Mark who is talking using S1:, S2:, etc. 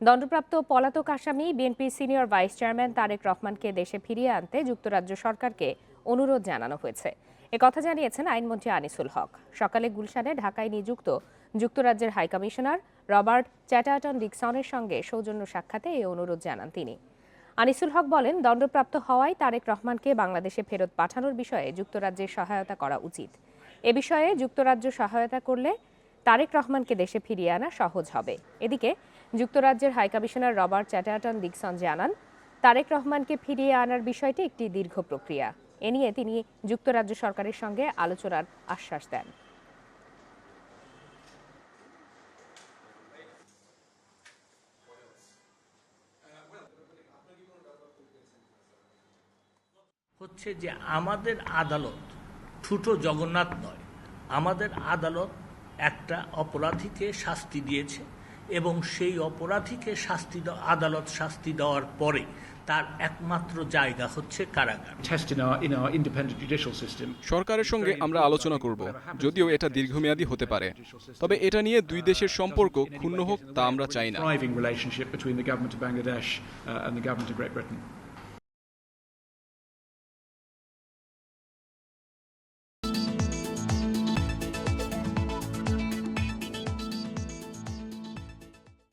S1: দণ্ডপ্রাপ্ত পলাতক আসামি BNP senior vice chairman Tarique রহমানকে দেশে ফিরিয়ে আনতে যুক্তরাজ্য সরকারকে অনুরোধ জানানো হয়েছে। একথা জানিয়েছেন আইনমন্ত্রী আনিসুল হক। সকালে গুলশানে ঢাকায় নিযুক্ত যুক্তরাজ্যের হাইকমিশনার রবার্ট চ্যাটার্টন ডিকসনের সঙ্গে সৌজন্য সাক্ষাতে এই অনুরোধ জানান তিনি। আনিসুল হক বলেন, দণ্ডপ্রাপ্ত হওয়ায় তারেক রহমানকে বাংলাদেশে ফেরত পাঠানোর বিষয়ে যুক্তরাজ্যের সহায়তা করা উচিত। এ বিষয়ে যুক্তরাজ্য সহায়তা করলে তারেক রহমানকে দেশে ফিরিয়ে আনা সহজ হবে। এদিকে যুক্তরাজ্যের হাইকমিশনার রবার্ট চ্যাটার্টন ডিকসন জানান, তারেক রহমানকে ফিরিয়ে আনার বিষয়টি একটি দীর্ঘ প্রক্রিয়া। এ নিয়ে তিনি যুক্তরাজ্য সরকারের সঙ্গে আলোচনার আশ্বাস দেন।
S2: হচ্ছে যে আমাদের আদালত ঠুটো জগন্নাথ নয়, আমাদের আদালত একটা অপরাধীকে শাস্তি দিয়েছে এবং সেই অপরাধীকে শাস্তি দেওয়া- আদালত শাস্তি দেওয়ার পরে তার একমাত্র জায়গা হচ্ছে কারাগার.
S3: সরকারের সঙ্গে আমরা আলোচনা করব যদিও এটা দীর্ঘমেয়াদী হতে পারে। তবে এটা নিয়ে দুই দেশের সম্পর্ক ক্ষুণ্ণ হোক তা আমরা চাই না।